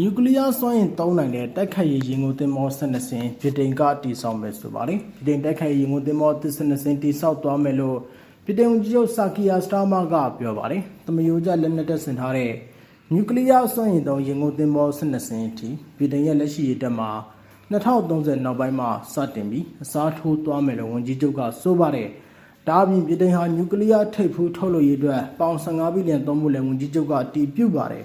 နျူကလ িয়ার စွမ်းအင်သုံးနိုင်တဲ့တိုက်ခိုက်ရေးရင်ကုန်သင်္ဘော12စင်းဗြိတိန်ကတည်ဆောက်မယ်ဆိုပါတယ်ဗြိတိန်တိုက်ခိုက်ရေးရင်ကုန်သင်္ဘော12စင်းတည်ဆောက်သွားမယ်လို့ဗြိတိန်ဝန်ကြီးချုပ်ဆာကီယာစတာမာကပြောပါတယ်သမယိုးကျလက်နက်တပ်ဆင်ထားတဲ့နျူကလ িয়ার စွမ်းအင်သုံးရင်ကုန်သင်္ဘော12စင်းအထိဗြိတိန်ရဲ့လက်ရှိရတက်မှာ2030နောက်ပိုင်းမှာစတင်ပြီးအစားထိုးသွားမယ်လို့ဝန်ကြီးချုပ်ကဆိုပါတယ်ဒါအပြင်ပြည်တိုင်ဟာနျူကလ িয়ার ထိပ်ဖူးထုတ်လုပ်ရေးအတွက်ပေါင်15ဘီလီယံသုံးဖို့လည်းဝန်ကြီးချုပ်ကတည်ပြုပါတယ်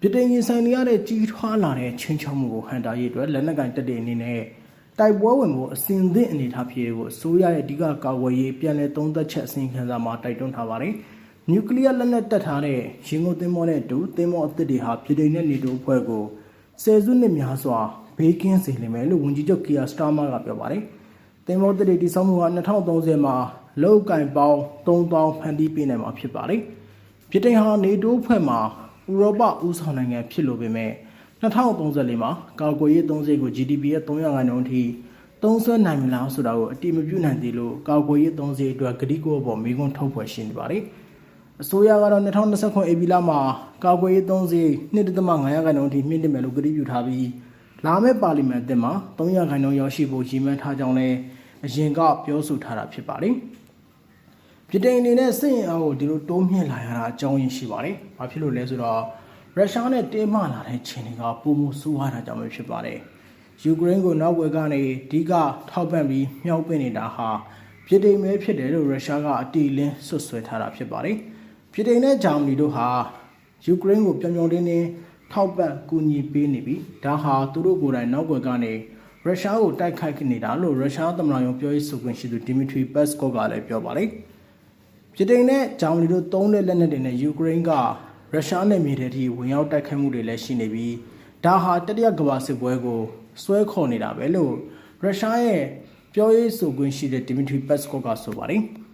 ပြည်တိုင်ရင်ဆိုင်နေရတဲ့ကြီးထွားလာတဲ့ချင်းချောမှုကိုဟန်တာရေးအတွက်လက်နက်ကင်တက်တဲ့အနေနဲ့တိုက်ပွဲဝင်မှုအစဉ်သင့်အနေထားဖြစ်ဖို့အစိုးရရဲ့အဓိကကာကွယ်ရေးပြန်လည်သုံးသက်ချက်အစီရင်ခံစာမှာတိုက်တွန်းထားပါတယ်။နျူကလ িয়ার လက်နက်တက်ထားတဲ့ရင်ကုန်သင်္ဘောနဲ့အတူသင်္ဘောအသစ်တွေဟာပြည်တိုင်နဲ့နေတိုးအဖွဲ့ကိုဆယ်စုနှစ်များစွာဘေးကင်းစေလိမ့်မယ်လို့ဝန်ကြီးချုပ်ကီယာစတာမာကပြောပါတယ်။သင်္ဘောသစ်တွေတည်ဆောက်မှုက2030မှာလောက်ကင်ပေါင်း3000ဖန်တီးပေးနိုင်မှာဖြစ်ပါတယ်။ပြည်တိုင်ဟာနေတိုးဖွဲ့မှာ ဥရောပဦးဆောင်နိုင်ငံဖြစ်လို့ပေမဲ့2034မှာကာကွယ်ရေးသုံးစိတ်ကို GDP ရဲ့300ခန့်နှုန်းအထိသုံးစွဲနိုင်မလားဆိုတာကိုအတိမပြုနိုင်သေးလို့ကာကွယ်ရေးသုံးစိတ်အတွက်ကတိကိုပေါ်မေးခွန်းထုတ်ဖွယ်ရှိနေပါတယ်။အစိုးရကတော့2029 AB လမှာကာကွယ်ရေးသုံးစိတ်2.5ခန့်နှုန်းအထိမြင့်တင်မယ်လို့ကတိပြုထားပြီးလာမယ့်ပါလီမန်အသစ်မှာ300ခန့်နှုန်းရောက်ရှိဖို့ရည်မှန်းထားကြောင်းလည်းအရင်ကပြောဆိုထားတာဖြစ်ပါတယ်။ ပြည်တိုင်အနေနဲ့စစ်ရင်အားကိုဒီလိုတိုးမြင့်လာရတာအကြောင်းရင်းရှိပါတယ်။ဘာဖြစ်လို့လဲဆိုတော့ရုရှားနဲ့တင်းမာလာတဲ့ခြေတွေကပုံမှုဆိုးရတာကြောင့်ပဲဖြစ်ပါတယ်။ယူကရိန်းကိုနောက်ွယ်ကနေအဓိကထောက်ပံ့ပြီးမြောက်ပင့်နေတာဟာပြည်တိုင်ပဲဖြစ်တယ်လို့ရုရှားကအတီလင်းဆွတ်ဆွဲထားတာဖြစ်ပါတယ်။ပြည်တိုင်နဲ့ဂျာမနီတို့ဟာယူကရိန်းကိုပြောင်ပြောင်တင်းတင်းထောက်ပံ့ကူညီပေးနေပြီးဒါဟာသူတို့ကိုယ်တိုင်နောက်ွယ်ကနေရုရှားကိုတိုက်ခိုက်နေတာလို့ရုရှားသမ္မတရုံးပြောရေးဆိုခွင့်ရှိသူဒီမီထရီပတ်စကော့ကလည်းပြောပါတယ်။ ပြည်တိုင်နဲ့ဂျာမနီတို့သုံးတဲ့လက်နက်တွေနဲ့ယူကရိန်းကရုရှားနဲ့မြေထဲထိဝင်ရောက်တိုက်ခိုက်မှုတွေလည်းရှိနေပြီးဒါဟာတတိယကမ္ဘာစစ်ပွဲကိုဆွဲခေါ်နေတာပဲလို့ရုရှားရဲ့ပြောရေးဆိုခွင့်ရှိတဲ့ဒီမီထရီပတ်စကော့ကဆိုပါတယ်။